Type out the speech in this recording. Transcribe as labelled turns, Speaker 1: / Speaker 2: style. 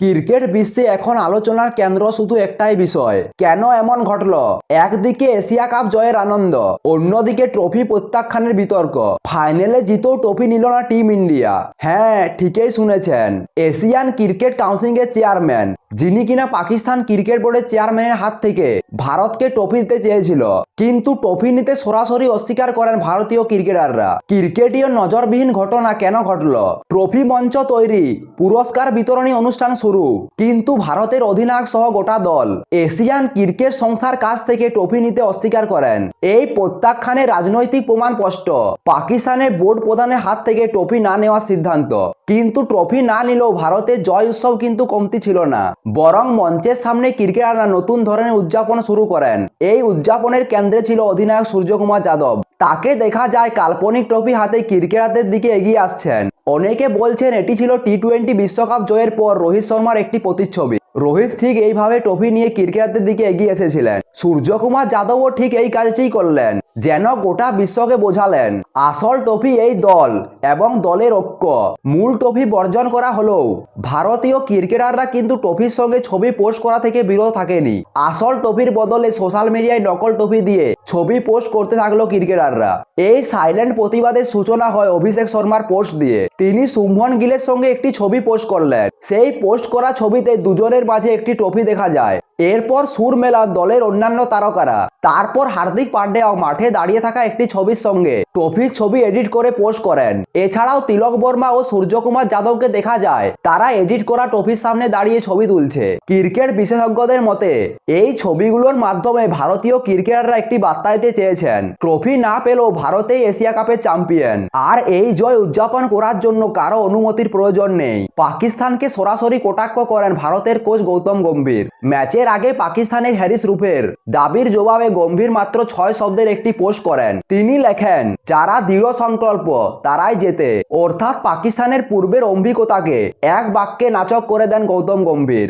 Speaker 1: Cricket বিশ্বে এখন আলোচনার কেন্দ্র শুধু একটাই বিষয়, কেন এমন ঘটল? একদিকে এশিয়া কাপ জয়ের আনন্দ, অন্যদিকে ট্রফি প্রত্যাখ্যানের বিতর্ক। ফাইনালে জিতেও ট্রফি নিল না টিম ইন্ডিয়া। হ্যাঁ ঠিকই শুনেছেন, এশিয়ান ক্রিকেট কাউন্সিলের চেয়ারম্যান, যিনি কিনা পাকিস্তান ক্রিকেট বোর্ডের চেয়ারম্যানের হাত থেকে ভারতকে ট্রফি দিতে চেয়েছিল, কিন্তু ট্রফি নিতে সরাসরি অস্বীকার করেন ভারতীয় ক্রিকেটাররা। ক্রিকেটীয় নজরবিহীন ঘটনা কেন ঘটল? ট্রফি মঞ্চ তৈরি, পুরস্কার বিতরণী অনুষ্ঠান শুরু। কিন্তু ভারতের অধিনায়ক সহ গোটা দল, এশিয়ান ক্রিকেট সংস্থার কাছ থেকে ট্রফি নিতে অস্বীকার করেন। এই প্রত্যাখ্যানে রাজনৈতিক প্রমাণ স্পষ্ট। পাকিস্তানের বোর্ড প্রধানের হাত থেকে ট্রফি না নেওয়ার সিদ্ধান্ত। কিন্তু ট্রফি না নিলেও ভারতের জয় উৎসব কিন্তু কমতি ছিল না। বরং মঞ্চের সামনে ক্রিকেটাররা নতুন ধরনের উদযাপন শুরু করেন। এই উদযাপনের কেন্দ্রে ছিল অধিনায়ক সূর্যকুমার যাদব। তাকে দেখা যায় কাল্পনিক ট্রফি হাতে ক্রিকেটারদের দিকে এগিয়ে আসছেন। অনেকে বলছেন এটি ছিল টি টোয়েন্টি বিশ্বকাপ জয়ের পর রোহিত শর্মার একটি প্রতিচ্ছবি। রোহিত ঠিক এইভাবে ট্রফি নিয়ে ক্রিকেটারদের দিকে এগিয়ে এসেছিলেন। সূর্যকুমার যাদবও ঠিক এই কাজটিই করলেন, যেন গোটা বিশ্বকে বোঝালেন। আসল ট্রফি এই দল এবং দলের ঐক্য। মূল ট্রফি বর্জন করা হলেও ভারতীয় ক্রিকেটাররা কিন্তু ট্রফির সঙ্গে ছবি পোস্ট করা থেকে বিরত থাকেনি। আসল ট্রফির বদলে সোশ্যাল মিডিয়ায় নকল ট্রফি দিয়ে ছবি পোস্ট করতে থাকল ক্রিকেটাররা। এই সাইলেন্ট প্রতিবাদের সূচনা হয় অভিষেক শর্মার পোস্ট দিয়ে। তিনি সুম্ভন গিলের সঙ্গে একটি ছবি পোস্ট করলেন। সেই পোস্ট করা ছবিতে দুজনের মাঝে একটি ট্রফি দেখা যায়। এরপর সুর মেলান দলের অন্যান্য তারকারা। তারপর হার্দিক পান্ডেও মাঠে দাঁড়িয়ে থাকা একটি ছবির সঙ্গে। ট্রফির ছবি এডিট করে পোস্ট করেন। এছাড়াও তিলক বর্মা ও সূর্যকুমার যাদবকে দেখা যায়। তারা এডিট করা ট্রফির সামনে দাঁড়িয়ে ছবি তুলছে। ক্রিকেট বিশেষজ্ঞদের মতে, এই ছবিগুলোর মাধ্যমে ভারতীয় ক্রিকেটাররা একটি বার্তা দিতে চেয়েছেন, ট্রফি না পেলেও ভারতেই এশিয়া কাপের চ্যাম্পিয়ন। আর এই জয় উদযাপন করার জন্য কারও অনুমতির প্রয়োজন নেই। পাকিস্তানকে সরাসরি কটাক্ষ করেন ভারতের কোচ গৌতম গম্ভীর। ম্যাচের আগে পাকিস্তানের হ্যারিস রুফের দাবির জবাবে গম্ভীর মাত্র ছয় শব্দের একটি পোস্ট করেন। তিনি লেখেন, যারা দৃঢ় সংকল্প, তারাই যেতে অর্থাৎ পাকিস্তানের পূর্বের অম্বিকতাকে এক বাক্যে নাচক করে দেন গৌতম গম্ভীর।